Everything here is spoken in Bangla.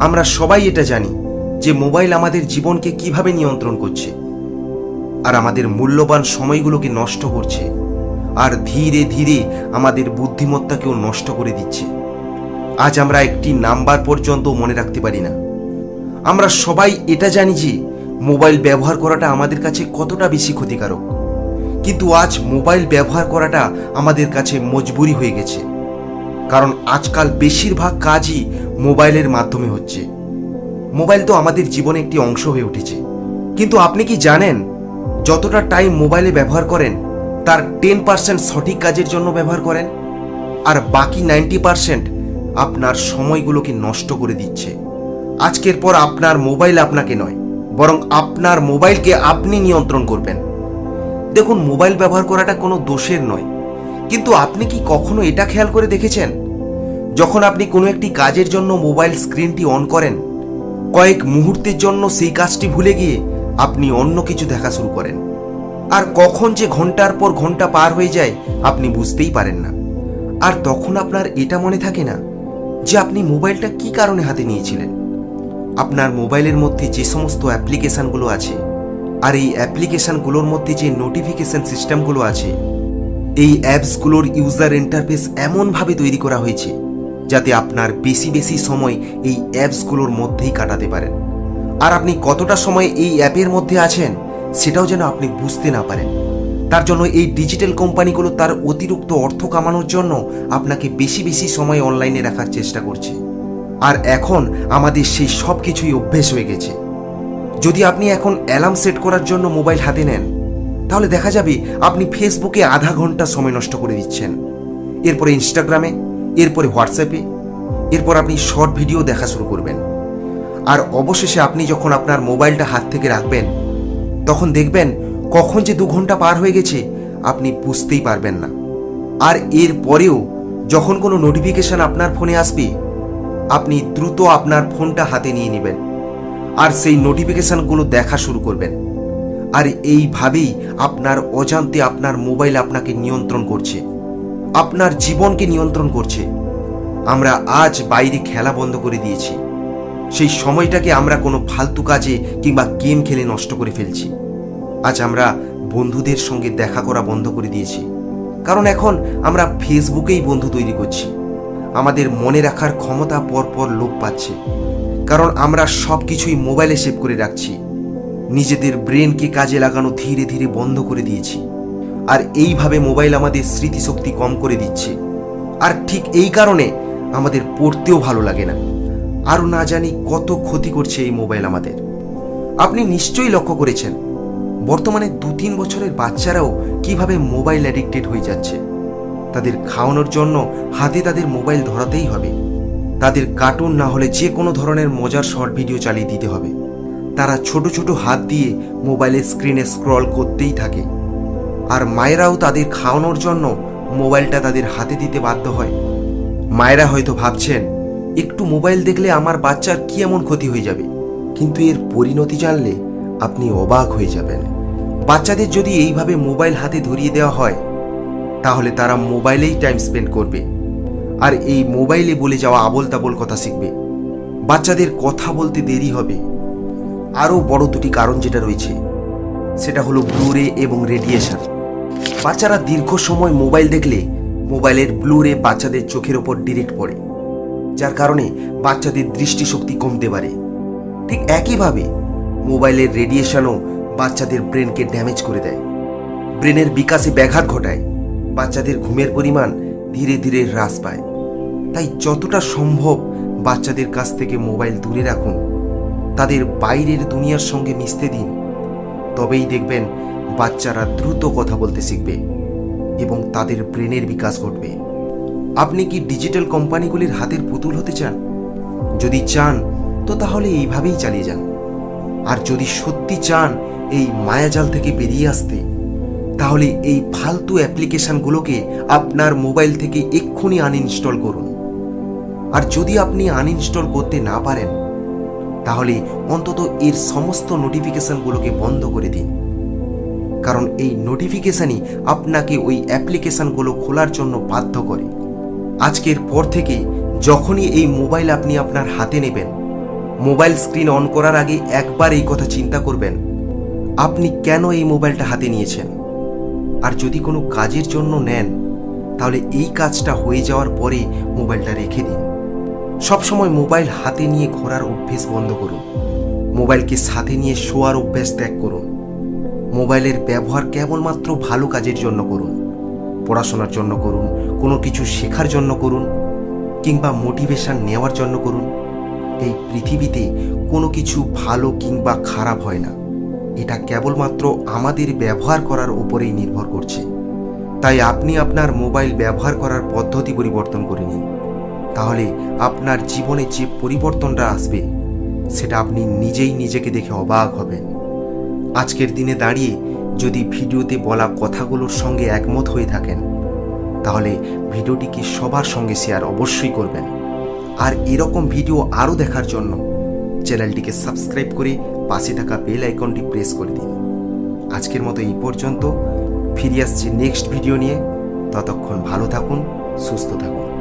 আমরা সবাই এটা জানি যে মোবাইল আমাদের জীবনকে কীভাবে নিয়ন্ত্রণ করছে, আর আমাদের মূল্যবান সময়গুলোকে নষ্ট করছে, আর ধীরে ধীরে আমাদের বুদ্ধিমত্তাকেও নষ্ট করে দিচ্ছে। আজ আমরা একটি নাম্বার পর্যন্ত মনে রাখতে পারি না। আমরা সবাই এটা জানি যে মোবাইল ব্যবহার করাটা আমাদের কাছে কতটা বেশি ক্ষতিকারক। কিন্তু আজ মোবাইল ব্যবহার করাটা আমাদের কাছে মজবুরি হয়ে গেছে। কারণ আজকাল বেশিরভাগ কাজই মোবাইলের মাধ্যমে হচ্ছে। মোবাইল তো আমাদের জীবনে একটি অংশ হয়ে উঠেছে। কিন্তু আপনি কি জানেন, যতটা টাইম মোবাইলে ব্যবহার করেন, তার টেন পার্সেন্ট সঠিক কাজের জন্য ব্যবহার করেন? আর বাকি নাইনটি পার্সেন্ট আপনার সময়গুলোকে নষ্ট করে দিচ্ছে। আজকের পর আপনার মোবাইল আপনাকে নয়, বরং আপনার মোবাইলকে আপনি নিয়ন্ত্রণ করবেন। দেখুন, মোবাইল ব্যবহার করাটা কোনো দোষের নয়। কিন্তু আপনি কি কখনো এটা খেয়াল করে দেখেছেন? যখন আপনি কোনো একটি কাজের জন্য মোবাইল স্ক্রিনটি অন করেন, কয়েক মুহূর্তের জন্য সেই কাজটি ভুলে গিয়ে আপনি অন্য কিছু দেখা শুরু করেন। আর কখন যে ঘণ্টার পর ঘণ্টা পার হয়ে যায়, আপনি বুঝতেই পারেন না। আর তখন আপনার এটা মনে থাকে না যে আপনি মোবাইলটা কি কারণে হাতে নিয়েছিলেন। আপনার মোবাইলের মধ্যে যে সমস্ত অ্যাপ্লিকেশানগুলো আছে, আর এই অ্যাপ্লিকেশানগুলোর মধ্যে যে নোটিফিকেশন সিস্টেমগুলো আছে, এই অ্যাপসগুলোর ইউজার ইন্টারফেস এমনভাবে তৈরি করা হয়েছে যাতে আপনার বেশি বেশি সময় এই অ্যাপসগুলোর মধ্যেই কাটাতে পারেন। আর আপনি কতটা সময় এই অ্যাপের মধ্যে আছেন, সেটাও যেন আপনি বুঝতে না পারেন। তার জন্য এই ডিজিটাল কোম্পানিগুলো তার অতিরিক্ত অর্থ কামানোর জন্য আপনাকে বেশি বেশি সময় অনলাইনে রাখার চেষ্টা করছে। আর এখন আমাদের সেই সব কিছুই অভ্যেস হয়ে গেছে। যদি আপনি এখন অ্যালার্ম সেট করার জন্য মোবাইল হাতে নেন, তাহলে দেখা যাবে আপনি ফেসবুকে আধা ঘণ্টা সময় নষ্ট করে দিচ্ছেন। এরপরে ইনস্টাগ্রামে এরপরে হোয়াটসঅ্যাপে এরপর আপনি শর্ট ভিডিও দেখা শুরু করবেন। আর অবশেষে আপনি যখন আপনার মোবাইলটা হাত থেকে রাখবেন, তখন দেখবেন কখন যে দু ঘণ্টা পার হয়ে গেছে, আপনি বুঝতেই পারবেন না। আর এর পরেও যখন কোনো নোটিফিকেশন আপনার ফোনে আসবে, আপনি দ্রুত আপনার ফোনটা হাতে নিয়ে নেবেন আর সেই নোটিফিকেশনগুলো দেখা শুরু করবেন। আর এইভাবেই আপনার অজান্তে আপনার মোবাইল আপনাকে নিয়ন্ত্রণ করছে। আপনার জীবনকে নিয়ন্ত্রণ করছে। আমরা আজ বাইরে খেলা বন্ধ করে দিয়েছি। সেই সময়টাকে আমরা কোনো ফালতু কাজে কিংবা গেম খেলে নষ্ট করে ফেলছি। আজ আমরা বন্ধুদের সঙ্গে দেখা করা বন্ধ করে দিয়েছি। কারণ এখন আমরা ফেসবুকেই বন্ধু তৈরি করছি। আমাদের মনে রাখার ক্ষমতা পরপর লোপ পাচ্ছে। কারণ আমরা সব কিছুই মোবাইলে সেভ করে রাখছি। নিজেদের ব্রেনকে কাজে লাগানো ধীরে ধীরে বন্ধ করে দিয়েছি। আর এইভাবে মোবাইল আমাদের স্মৃতিশক্তি কম করে দিচ্ছে। আর ঠিক এই কারণে আমাদের পড়তেও ভালো লাগে না। আরও না জানি কত ক্ষতি করছে এই মোবাইল আমাদের। আপনি নিশ্চয়ই লক্ষ্য করেছেন, বর্তমানে দু তিন বছরের বাচ্চারাও কীভাবে মোবাইল অ্যাডিক্টেড হয়ে যাচ্ছে। তাদের খাওয়ানোর জন্য হাতে তাদের মোবাইল ধরাতেই হবে। তাদের কার্টুন না হলে যে কোনো ধরনের মজার শর্ট ভিডিও চালিয়ে দিতে হবে। তারা ছোট ছোট হাত দিয়ে মোবাইলের স্ক্রিনে স্ক্রল করতেই থাকে। আর মায়েরাও তাদের খাওয়ানোর জন্য মোবাইলটা তাদের হাতে দিতে বাধ্য হয়। মায়েরা হয়তো ভাবছেন, একটু মোবাইল দেখলে আমার বাচ্চার কি এমন ক্ষতি হয়ে যাবে? কিন্তু এর পরিণতি জানলে আপনি অবাক হয়ে যাবেন। বাচ্চাদের যদি এইভাবে মোবাইল হাতে ধরিয়ে দেওয়া হয়, তাহলে তারা মোবাইলেই টাইম স্পেন্ড করবে। আর এই মোবাইলে বলে যাওয়া আবল তাবল কথা শিখবে। বাচ্চাদের কথা বলতে দেরি হবে। আরও বড় দুটি কারণ যেটা রয়েছে, সেটা হলো ব্লুরে এবং রেডিয়েশন। বাচ্চারা দীর্ঘ সময় মোবাইল দেখলে মোবাইলের ব্লুরে বাচ্চাদের চোখের ওপর ডিরেক্ট পড়ে, যার কারণে বাচ্চাদের দৃষ্টিশক্তি কমতে পারে। ঠিক একইভাবে মোবাইলের রেডিয়েশনও বাচ্চাদের ব্রেনকে ড্যামেজ করে দেয়। ব্রেনের বিকাশে ব্যাঘাত ঘটায়, বাচ্চাদের ঘুমের পরিমাণ ধীরে ধীরে হ্রাস পায়। তাই যতটা সম্ভব বাচ্চাদের কাছ থেকে মোবাইল দূরে রাখুন। তাদের বাইরের দুনিয়ার সঙ্গে মিশতে দিন। তবেই দেখবেন বাচ্চারা দ্রুত কথা বলতে শিখবে এবং তাদের ব্রেনের বিকাশ ঘটবে। আপনি কি ডিজিটাল কোম্পানিগুলির হাতের পুতুল হতে চান? যদি চান, তো তাহলে এইভাবেই চালিয়ে যান। আর যদি সত্যি চান এই মায়াজাল থেকে বেরিয়ে আসতে, তাহলে এই ফালতু অ্যাপ্লিকেশনগুলোকে আপনার মোবাইল থেকে এক্ষুনি আনইনস্টল করুন। আর যদি আপনি আনইনস্টল করতে না পারেন তাহলে অন্তত এর সমস্ত নোটিফিকেশনগুলোকে বন্ধ করে দিন। কারণ এই নোটিফিকেশনই আপনাকে ওই অ্যাপ্লিকেশনগুলো খোলার জন্য বাধ্য করে। আজকের পর থেকে যখনই এই মোবাইল আপনি আপনার হাতে নেবেন মোবাইল স্ক্রিন অন করার আগে একবার এই কথা চিন্তা করবেন, আপনি কেন এই মোবাইলটা হাতে নিয়েছেন? আর যদি কোনো কাজের জন্য নেন, তাহলে এই কাজটা হয়ে যাওয়ার পরে মোবাইলটা রেখে দিন। সবসময় মোবাইল হাতে নিয়ে ঘোরার অভ্যেস বন্ধ করুন। মোবাইলকে সাথে নিয়ে শোয়ার অভ্যেস ত্যাগ করুন। মোবাইলের ব্যবহার কেবলমাত্র ভালো কাজের জন্য করুন। পড়াশোনার জন্য করুন, কোনো কিছু শেখার জন্য করুন, কিংবা মোটিভেশন নেওয়ার জন্য করুন। এই পৃথিবীতে কোনো কিছু ভালো কিংবা খারাপ হয় না। এটা কেবলমাত্র আমাদের ব্যবহার করার উপরেই নির্ভর করছে। তাই আপনি আপনার মোবাইল ব্যবহার করার পদ্ধতি পরিবর্তন করে নিন। তাহলে আপনার জীবনে যে পরিবর্তনটা আসবে, সেটা আপনি নিজেই নিজেকে দেখে অবাক হবেন। আজকের দিনে দাঁড়িয়ে যদি ভিডিওতে বলা কথাগুলোর সঙ্গে একমত হয়ে থাকেন, তাহলে ভিডিওটিকে সবার সঙ্গে শেয়ার অবশ্যই করবেন। আর এরকম ভিডিও আরও দেখার জন্য চ্যানেলটিকে সাবস্ক্রাইব করে পাশে থাকা বেল আইকনটি প্রেস করে দিন। আজকের মতো এই পর্যন্ত, ফিরে আসছি নেক্সট ভিডিও নিয়ে। ততক্ষণ ভালো থাকুন, সুস্থ থাকুন।